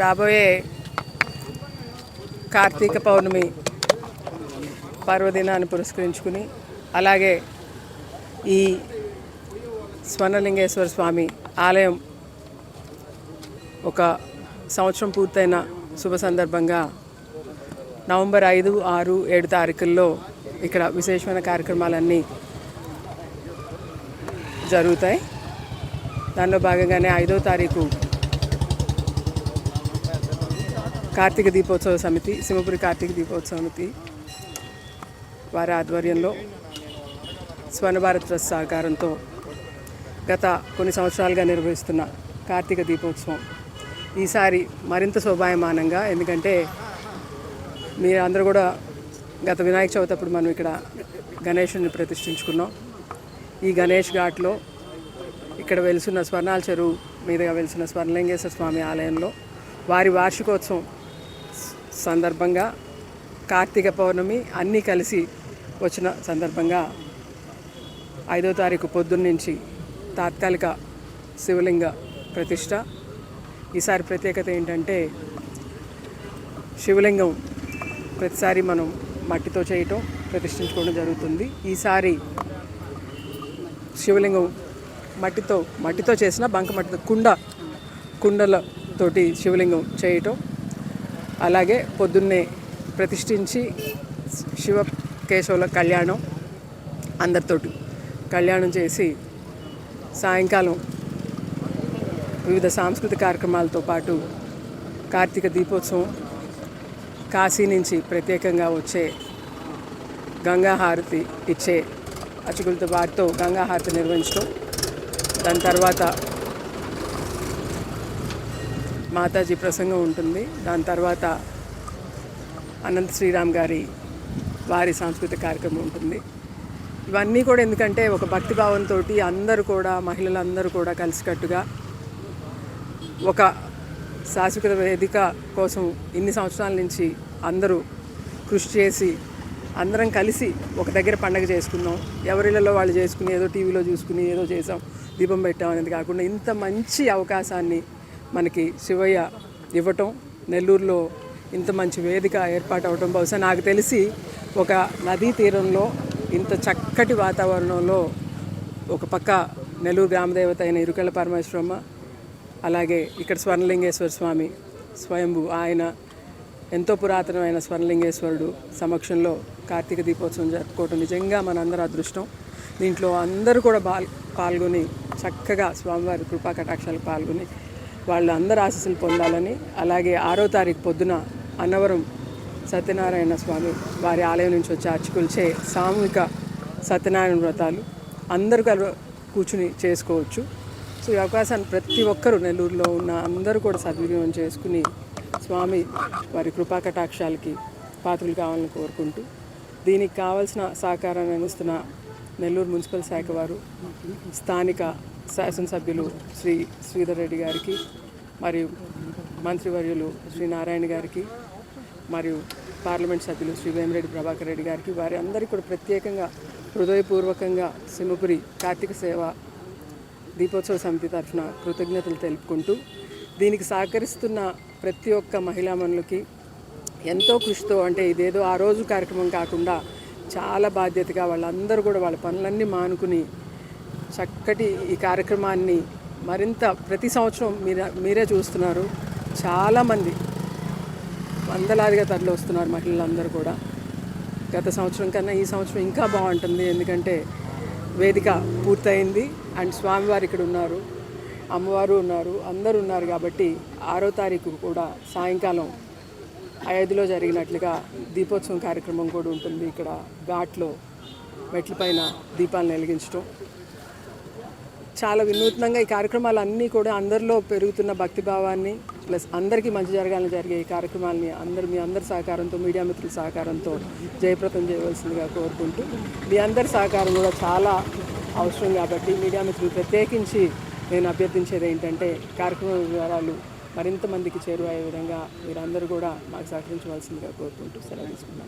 రాబోయే కార్తీక పౌర్ణమి పర్వదినాన్ని పురస్కరించుకుని అలాగే ఈ స్వర్ణలింగేశ్వర స్వామి ఆలయం ఒక సంవత్సరం పూర్తయిన శుభ సందర్భంగా నవంబర్ ఐదు ఆరు ఏడు తారీఖుల్లో ఇక్కడ విశేషమైన కార్యక్రమాలన్నీ జరుగుతాయి. దానిలో భాగంగానే ఐదో తారీఖు కార్తీక దీపోత్సవ సమితి సింహపురి కార్తీక దీపోత్సవ సమితి వారి ఆధ్వర్యంలో స్వర్ణభారత్ ట్రస్ట్ సహకారంతో గత కొన్ని సంవత్సరాలుగా నిర్వహిస్తున్న కార్తీక దీపోత్సవం ఈసారి మరింత శోభాయమానంగా ఎందుకంటే మీరు అందరూ కూడా గత వినాయక చవితి అప్పుడు మనం ఇక్కడ గణేషుని ప్రతిష్ఠించుకున్నాం. ఈ గణేష్ ఘాట్లో ఇక్కడ వెలుసున్న స్వర్ణాల చెరువు మీదుగా వెలిసిన స్వర్ణలింగేశ్వర స్వామి ఆలయంలో వారి వార్షికోత్సవం సందర్భంగా కార్తీక పౌర్ణమి అన్నీ కలిసి వచ్చిన సందర్భంగా ఐదో తారీఖు పొద్దున్న నుంచి తాత్కాలిక శివలింగ ప్రతిష్ట. ఈసారి ప్రత్యేకత ఏంటంటే శివలింగం ప్రతిసారి మనం మట్టితో చేయటం ప్రతిష్ఠించుకోవడం జరుగుతుంది. ఈసారి శివలింగం మట్టితో మట్టితో చేసిన బంక మట్టితో కుండ కుండలతోటి శివలింగం చేయటం. అలాగే పొద్దున్నే ప్రతిష్ఠించి శివ కేశవుల కళ్యాణం అందరితోటి కళ్యాణం చేసి సాయంకాలం వివిధ సాంస్కృతిక కార్యక్రమాలతో పాటు కార్తీక దీపోత్సవం కాశీ నుంచి ప్రత్యేకంగా వచ్చే గంగా హారతి ఇచ్చే అచుకులతో వారితో గంగా హారతి నిర్వహించడం. దాని తర్వాత మాతాజీ ప్రసంగం ఉంటుంది. దాని తర్వాత అనంత శ్రీరామ్ గారి వారి సాంస్కృతిక కార్యక్రమం ఉంటుంది. ఇవన్నీ కూడా ఎందుకంటే ఒక భక్తిభావంతో అందరూ కూడా మహిళలందరూ కూడా కలిసికట్టుగా ఒక శాశ్వత వేదిక కోసం ఇన్ని సంవత్సరాల నుంచి అందరూ కృషి చేసి అందరం కలిసి ఒక దగ్గర పండగ చేసుకున్నాం. ఎవరిళ్ళలో వాళ్ళు చేసుకుని ఏదో టీవీలో చూసుకుని ఏదో చేసాం దీపం పెట్టాం అనేది కాకుండా ఇంత మంచి అవకాశాన్ని మనకి శివయ్య ఇవ్వటం నెల్లూరులో ఇంత మంచి వేదిక ఏర్పాటు అవటం బహుశా నాకు తెలిసి ఒక నదీ తీరంలో ఇంత చక్కటి వాతావరణంలో ఒక పక్క నెల్లూరు గ్రామదేవత అయిన ఇరుకల పరమేశ్వరమ్మ అలాగే ఇక్కడ స్వర్ణలింగేశ్వర స్వామి స్వయంభు ఆయన ఎంతో పురాతనమైన స్వర్ణలింగేశ్వరుడు సమక్షంలో కార్తీక దీపోత్సవం జరుపుకోవటం నిజంగా మనందరి అదృష్టం. దీంట్లో అందరూ కూడా పాల్ పాల్గొని చక్కగా స్వామివారి కృపా కటాక్షాలు పాల్గొని వాళ్ళు అందరు ఆశీస్సులు పొందాలని అలాగే ఆరో తారీఖు పొద్దున అన్నవరం సత్యనారాయణ స్వామి వారి ఆలయం నుంచి వచ్చే అర్చకులచే సామూహిక సత్యనారాయణ వ్రతాలు అందరూ కలు కూర్చుని చేసుకోవచ్చు. సో ఈ అవకాశాన్ని ప్రతి ఒక్కరూ నెల్లూరులో ఉన్న అందరూ కూడా సద్వినియోగం చేసుకుని స్వామి వారి కృపాకటాక్షాలకి పాత్రలు కావాలని కోరుకుంటూ దీనికి కావాల్సిన సహకారాన్ని అందిస్తున్న నెల్లూరు మున్సిపల్ శాఖ వారు స్థానిక శాసనసభ్యులు శ్రీ శ్రీధర్ రెడ్డి గారికి మరియు మంత్రివర్యులు శ్రీ నారాయణ గారికి మరియు పార్లమెంట్ సభ్యులు శ్రీ వేమిరెడ్డి ప్రభాకర్ రెడ్డి గారికి వారి అందరికీ కూడా ప్రత్యేకంగా హృదయపూర్వకంగా సింహపురి కార్తీక సేవ దీపోత్సవ సమితి తరఫున కృతజ్ఞతలు తెలుపుకుంటూ దీనికి సహకరిస్తున్న ప్రతి ఒక్క మహిళామణులకి ఎంతో కృషితో అంటే ఇదేదో ఆ రోజు కార్యక్రమం కాకుండా చాలా బాధ్యతగా వాళ్ళందరూ కూడా వాళ్ళ పనులన్నీ మానుకుని చక్కటి ఈ కార్యక్రమాన్ని మరింత ప్రతి సంవత్సరం మీరే మీరే చూస్తున్నారు. చాలామంది వందలాదిగా తరలి వస్తున్నారు మహిళలందరూ కూడా. గత సంవత్సరం కన్నా ఈ సంవత్సరం ఇంకా బాగుంటుంది. ఎందుకంటే వేదిక పూర్తయింది. అండ్ స్వామివారు ఇక్కడ ఉన్నారు. అమ్మవారు ఉన్నారు. అందరూ ఉన్నారు కాబట్టి ఆరో తారీఖు కూడా సాయంకాలం ఐదులో జరిగినట్లుగా దీపోత్సవం కార్యక్రమం కూడా ఉంటుంది. ఇక్కడ ఘాట్లో మెట్లపైన దీపాలను వెలిగించడం చాలా వినూత్నంగా ఈ కార్యక్రమాలు అన్నీ కూడా అందరిలో పెరుగుతున్న భక్తిభావాన్ని ప్లస్ అందరికీ మంచి జరగాలని జరిగే ఈ కార్యక్రమాలని అందరు మీ అందరి సహకారంతో మీడియా మిత్రుల సహకారంతో జయప్రదం చేయవలసిందిగా కోరుకుంటూ మీ అందరి సహకారం కూడా చాలా అవసరం కాబట్టి మీడియా మిత్రులు ప్రత్యేకించి నేను అభ్యర్థించేది ఏంటంటే కార్యక్రమ వివరాలు మరింత మందికి చేరువయ్యే విధంగా మీరందరూ కూడా మాకు సహకరించవలసిందిగా కోరుకుంటూ సెలవు